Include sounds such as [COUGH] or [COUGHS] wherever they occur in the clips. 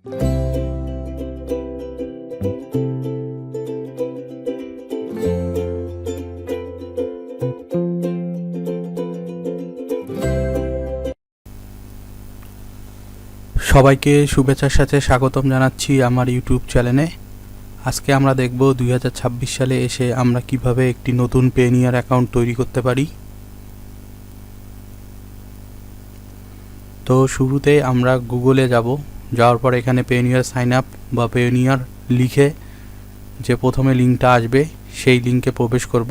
সবাইকে শুভেচ্ছার সাথে স্বাগতম জানাচ্ছি আমার ইউটিউব চ্যানেলে। আজকে আমরা দেখব দুই ছাব্বিশ সালে এসে আমরা কীভাবে একটি নতুন পেনিয়ার অ্যাকাউন্ট তৈরি করতে পারি। তো শুরুতে আমরা গুগলে যাব। যাওয়ার পর এখানে পেনিয়ার সাইন আপ বা পেনিয়ার লিখে যে প্রথমে লিঙ্কটা আসবে, সেই লিঙ্কে প্রবেশ করব।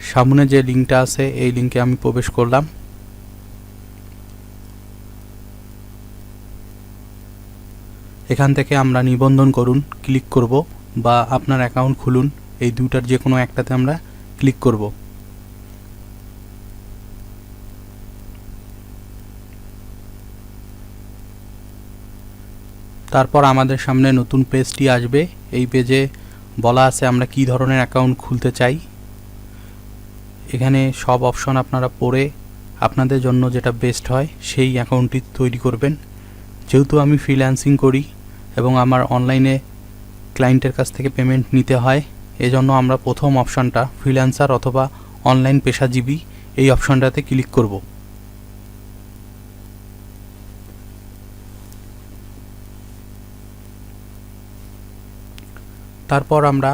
সামনে যে লিঙ্কটা আছে, এই লিঙ্কে আমি প্রবেশ করলাম। এখান থেকে আমরা নিবন্ধন করুন ক্লিক করব বা আপনার অ্যাকাউন্ট খুলুন। এই দুটার যে কোনো একটাতে আমরা ক্লিক করব। তারপর আমাদের সামনে নতুন পেজটি আসবে। এই পেজে বলা আছে আমরা কি ধরনের অ্যাকাউন্ট খুলতে চাই। এখানে সব অপশন আপনারা পড়ে আপনাদের জন্য যেটা বেস্ট হয় সেই অ্যাকাউন্টটি তৈরি করবেন। যেহেতু আমি ফ্রিল্যান্সিং করি এবং আমার অনলাইনে ক্লায়েন্টের কাছ থেকে পেমেন্ট নিতে হয়, এজন্য আমরা প্রথম অপশানটা ফ্রিল্যান্সার অথবা অনলাইন পেশাজীবী এই অপশানটাতে ক্লিক করব। তারপর আমরা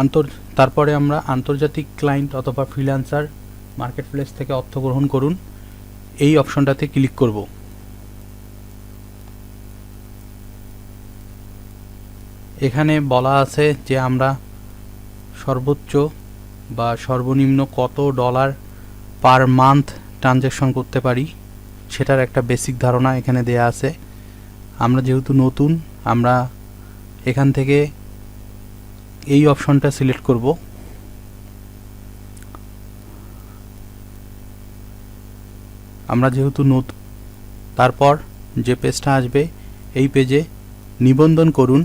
আন্তর তারপরে আমরা আন্তর্জাতিক ক্লায়েন্ট অথবা ফ্রিল্যান্সার মার্কেট প্লেস থেকে অর্থ গ্রহণ করুন। এই অপশনটাতে ক্লিক করব। এখানে বলা আছে যে আমরা সর্বোচ্চ বা সর্বনিম্ন কত ডলার পার মান্থ ট্রানজ্যাকশন করতে পারি, সেটার একটা বেসিক ধারণা এখানে দেয়া আছে। আমরা যেহেতু নতুন, আমরা এখান থেকে এই অপশনটা সিলেক্ট করব। আমরা যেহেতু নতুন তারপর যে পেজটা আসবে, এই পেজে নিবন্ধন করুন।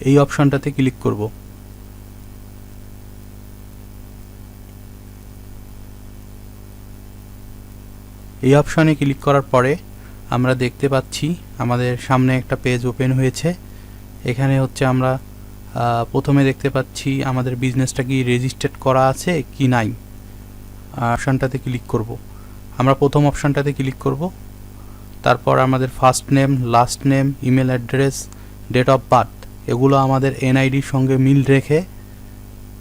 এই অপশনটাতে ক্লিক করব। এই অপশনে ক্লিক করার পরে আমরা দেখতে পাচ্ছি আমাদের সামনে একটা পেজ ওপেন হয়েছে। এখানে হচ্ছে আমরা প্রথমে দেখতে পাচ্ছি আমাদের বিজনেসটা কি রেজিস্টার্ড করা আছে কি নাই। অপশানটাতে ক্লিক করব। আমরা প্রথম অপশানটাতে ক্লিক করব। তারপর আমাদের first name last name email address date of birth এগুলো আমাদের এনআইডির সঙ্গে মিল রেখে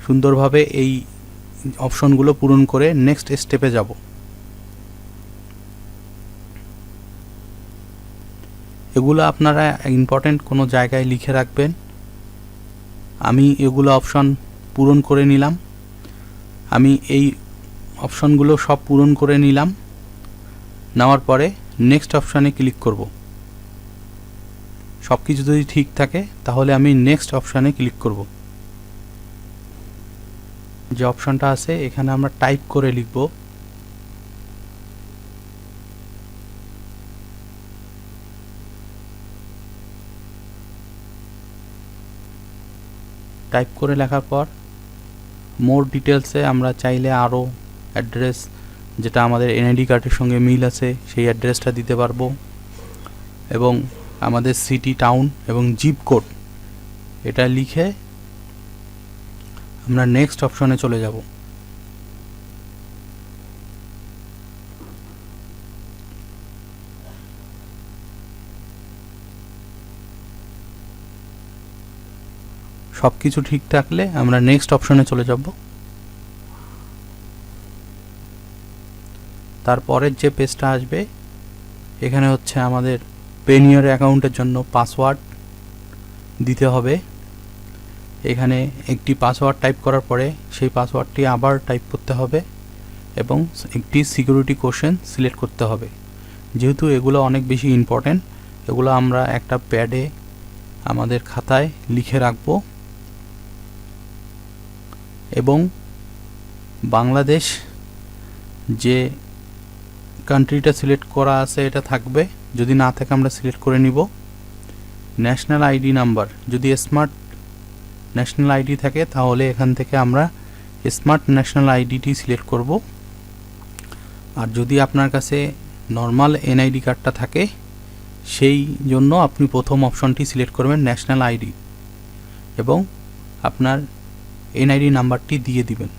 সুন্দরভাবে এই অপশনগুলো পূরণ করে নেক্সট স্টেপে যাব। এগুলো আপনারা ইম্পর্টেন্ট কোনো জায়গায় লিখে রাখবেন। আমি এগুলো অপশন পূরণ করে নিলাম। আমি এই অপশনগুলো সব পূরণ করে নিলাম। নেওয়ার পরে নেক্সট অপশানে ক্লিক করব। সব কিছু যদি ঠিক থাকে, তাহলে আমি নেক্সট অপশানে ক্লিক করব। যে অপশনটা আছে, এখানে আমরা টাইপ করে লিখব। টাইপ করে লেখার পর মোর ডিটেলসে আমরা চাইলে আরও অ্যাড্রেস যেটা আমাদের এনআইডি কার্ডের সঙ্গে মিল আছে, সেই অ্যাড্রেসটা দিতে পারব। এবং আমাদের সিটি টাউন এবং জিপ কোড এটা লিখে আমরা নেক্সট অপশনে চলে যাব। সব কিছু ঠিক থাকলে আমরা নেক্সট অপশনে চলে যাব। তারপরের যে পেজটা আসবে, এখানে হচ্ছে আমাদের পেনিয়র অ্যাকাউন্টের জন্য পাসওয়ার্ড দিতে হবে। এখানে একটি পাসওয়ার্ড টাইপ করার পরে সেই পাসওয়ার্ডটি আবার টাইপ করতে হবে এবং একটি সিকিউরিটি কোশ্চেন সিলেক্ট করতে হবে। যেহেতু এগুলো অনেক বেশি ইম্পর্ট্যান্ট এগুলো আমরা একটা প্যাডে আমাদের খাতায় লিখে রাখব। এবং বাংলাদেশ যে কান্ট্রিটা সিলেক্ট করা আছে এটা থাকবে। যদি না থাকে আমরা সিলেক্ট করে নিব। ন্যাশনাল আইডি নাম্বার যদি স্মার্ট ন্যাশনাল আইডি থাকে, তাহলে এখান থেকে আমরা স্মার্ট ন্যাশনাল আইডিটি সিলেক্ট করব। আর যদি আপনার কাছে নর্মাল এনআইডি কার্ডটা থাকে, সেই জন্য আপনি প্রথম অপশনটি সিলেক্ট করবেন ন্যাশনাল আইডি এবং আপনার এনআইডি নাম্বারটি দিয়ে দিবেন।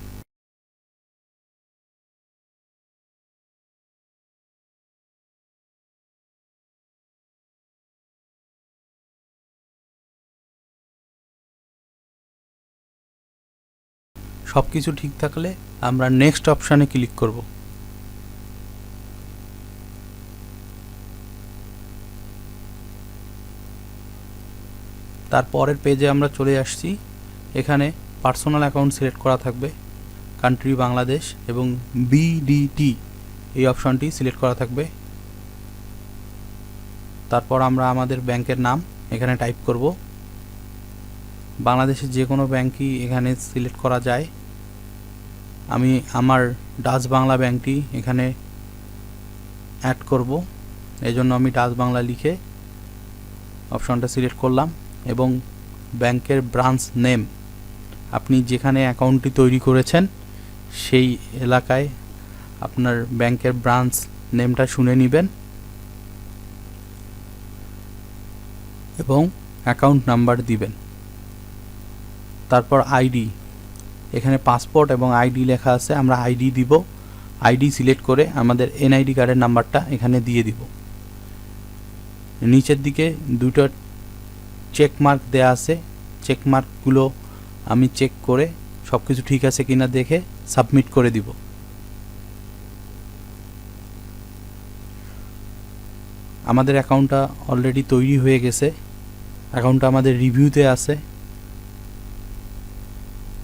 সব কিছু ঠিক থাকলে আমরা নেক্সট অপশানে ক্লিক করব। তারপরের পেজে আমরা চলে আসছি। এখানে পার্সোনাল অ্যাকাউন্ট সিলেক্ট করা থাকবে। কান্ট্রি, বাংলাদেশ এবং বিডিটি এই অপশনটি সিলেক্ট করা থাকবে। তারপর আমরা আমাদের ব্যাংকের নাম এখানে টাইপ করব। বাংলাদেশের যে কোনো ব্যাংকই এখানে সিলেক্ট করা যায়। আমি আমার ডাচ বাংলা ব্যাংকটি এখানে অ্যাড করব। এই জন্য আমি ডাচ বাংলা লিখে অপশনটা সিলেক্ট করলাম এবং ব্যাংকের ব্রাঞ্চ নেম আপনি যেখানে অ্যাকাউন্টটি তৈরি করেছেন, সেই এলাকায় আপনার ব্যাংকের ব্রাঞ্চ নেমটা শুনে নেবেন এবং অ্যাকাউন্ট নাম্বার দিবেন। তারপর আইডি এখানে পাসপোর্ট এবং আইডি লেখা আছে, আমরা আইডি দিব। আইডি সিলেক্ট করে আমাদের এনআইডি কার্ডের নাম্বারটা এখানে দিয়ে দিব। নিচের দিকে দুটো চেক মার্ক দেওয়া আছে। চেক মার্কগুলো আমি চেক করে সব কিছু ঠিক আছে কিনা দেখে সাবমিট করে দিব। আমাদের অ্যাকাউন্টটা অলরেডি তৈরি হয়ে গেছে। অ্যাকাউন্টটা আমাদের রিভিউতে আছে।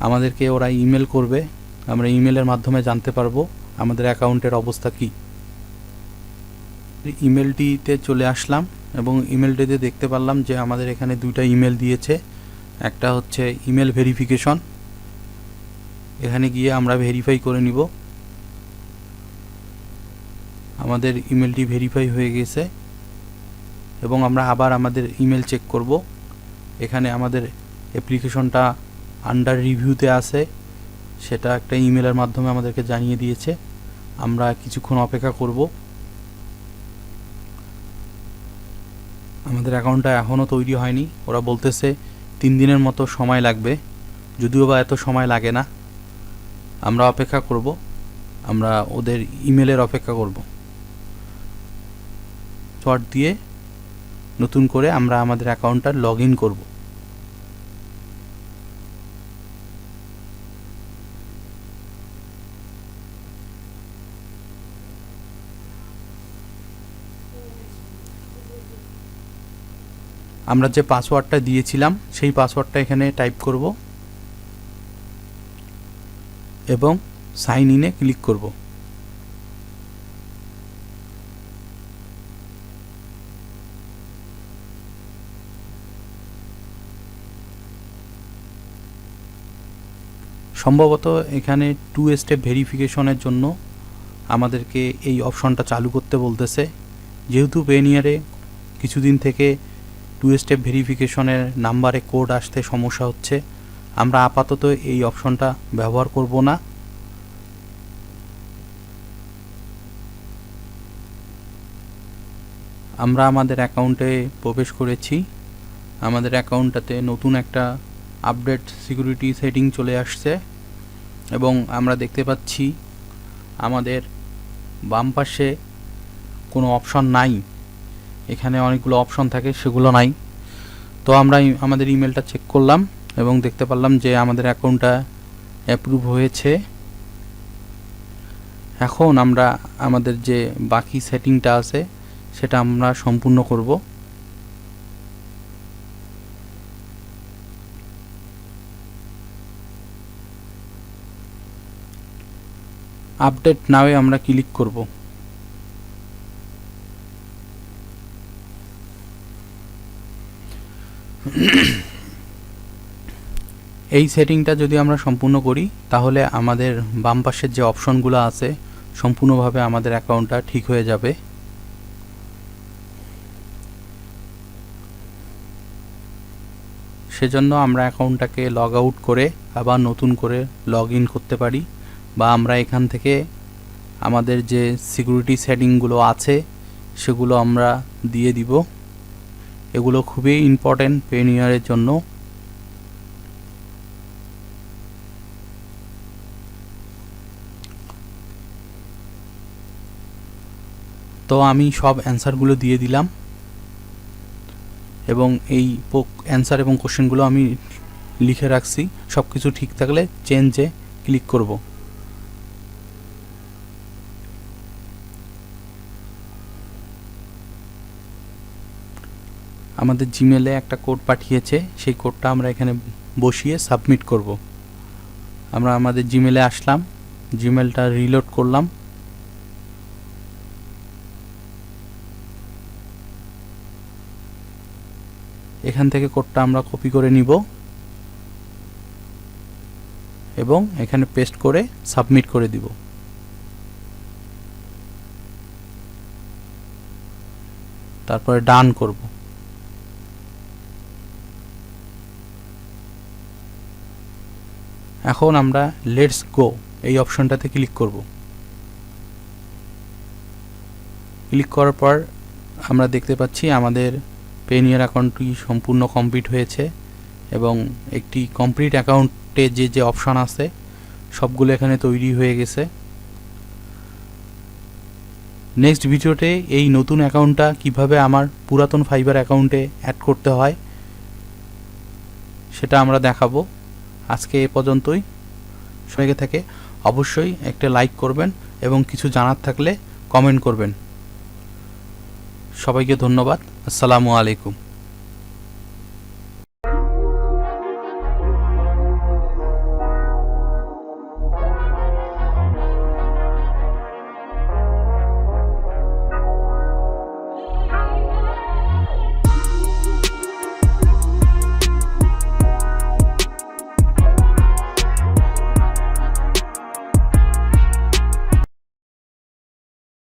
আমাদেরকে ওরা ইমেল করবে। আমরা ইমেলের মাধ্যমে জানতে পারব আমাদের অ্যাকাউন্টের অবস্থা কী। ইমেলটিতে চলে আসলাম এবং ইমেলটিতে দেখতে পারলাম যে আমাদের এখানে দুইটা ইমেল দিয়েছে। একটা হচ্ছে ইমেল ভেরিফিকেশন এখানে গিয়ে আমরা ভেরিফাই করে নিব। আমাদের ইমেলটি ভেরিফাই হয়ে গেছে। এবং আমরা আবার আমাদের ইমেল চেক করব। এখানে আমাদের অ্যাপ্লিকেশনটা আন্ডার রিভিউতে আছে। সেটা একটা ইমেলের মাধ্যমে আমাদেরকে জানিয়ে দিয়েছে। আমরা কিছুক্ষণ অপেক্ষা করব। আমাদের অ্যাকাউন্টটা এখনও তৈরি হয়নি। ওরা বলতেছে তিন দিনের মতো সময় লাগবে। যদিও বা এত সময় লাগে না। আমরা অপেক্ষা করব। আমরা ওদের ইমেলের অপেক্ষা করব। চট দিয়ে নতুন করে আমরা আমাদের অ্যাকাউন্টটা লগ ইন করব। আমরা যে পাসওয়ার্ডটা দিয়েছিলাম, সেই পাসওয়ার্ডটা এখানে টাইপ করব এবং সাইন ইনে ক্লিক করব। সম্ভবত এখানে টু স্টেপ ভেরিফিকেশনের জন্য আমাদেরকে এই অপশনটা চালু করতে বলতেছে। যেহেতু পেনিয়ারে কিছুদিন থেকে টু স্টেপ ভেরিফিকেশনের নাম্বারে কোড আসতে সমস্যা হচ্ছে। আমরা আপাতত এই অপশনটা ব্যবহার করব না। আমরা আমাদের অ্যাকাউন্টে প্রবেশ করেছি। আমাদের অ্যাকাউন্টটাতে নতুন একটা আপডেট সিকিউরিটি সেটিং চলে আসছে এবং আমরা দেখতে পাচ্ছি আমাদের বাম পাশে কোনো অপশন নাই। এখানে অনেকগুলো অপশন থাকে, সেগুলো নাই। তো আমরা আমাদের ইমেলটা চেক করলাম এবং দেখতে পারলাম যে আমাদের অ্যাকাউন্টটা অ্যাপ্রুভ হয়েছে। এখন আমরা আমাদের যে বাকি সেটিংটা আছে, সেটা আমরা সম্পূর্ণ করব। আপডেট নাওয়ে আমরা ক্লিক করব। [COUGHS] এই সেটিংটা যদি আমরা সম্পূর্ণ করি, তাহলে আমাদের বাম পাশের যে অপশনগুলো আছে, সম্পূর্ণভাবে আমাদের অ্যাকাউন্টটা ঠিক হয়ে যাবে। সেজন্য আমরা অ্যাকাউন্টটাকে লগ আউট করে আবার নতুন করে লগ ইন করতে পারি, বা আমরা এখান থেকে আমাদের যে সিকিউরিটি সেটিংগুলো আছে, সেগুলো আমরা দিয়ে দিব। এগুলো খুবই ইম্পর্ট্যান্ট পেনিয়ারের জন্য। তো আমি সব অ্যান্সারগুলো দিয়ে দিলাম। এবং এই অ্যান্সার এবং কোশ্চেনগুলো আমি লিখে রাখছি। সব কিছু ঠিক থাকলে চেঞ্জে ক্লিক করব। আমাদের জিমেলে একটা কোড পাঠিয়েছে, সেই কোডটা আমরা এখানে বসিয়ে সাবমিট করব। আমরা আমাদের জিমেলে আসলাম জিমেলটা রিলোড করলাম। এখান থেকে কোডটা আমরা কপি করে নিব এবং এখানে পেস্ট করে সাবমিট করে দিব। তারপরে ডান করব। এখন আমরা লেটস গো এই অপশনটাতে ক্লিক করব। ক্লিক করার পর আমরা দেখতে পাচ্ছি আমাদের পেনিয়ার অ্যাকাউন্টটি সম্পূর্ণ কমপ্লিট হয়েছে এবং একটি কমপ্লিট অ্যাকাউন্টে যে যে অপশান আছে, সবগুলো এখানে তৈরি হয়ে গেছে। নেক্সট ভিডিওতে এই নতুন অ্যাকাউন্টটা কীভাবে আমার পুরাতন ফাইবার অ্যাকাউন্টে অ্যাড করতে হয়, সেটা আমরা দেখাবো। আজকে এ পর্যন্তই। সঙ্গে থেকে অবশ্যই একটা লাইক করবেন এবং কিছু জানার থাকলে কমেন্ট করবেন। সবাইকে ধন্যবাদ। আসসালামু আলাইকুম।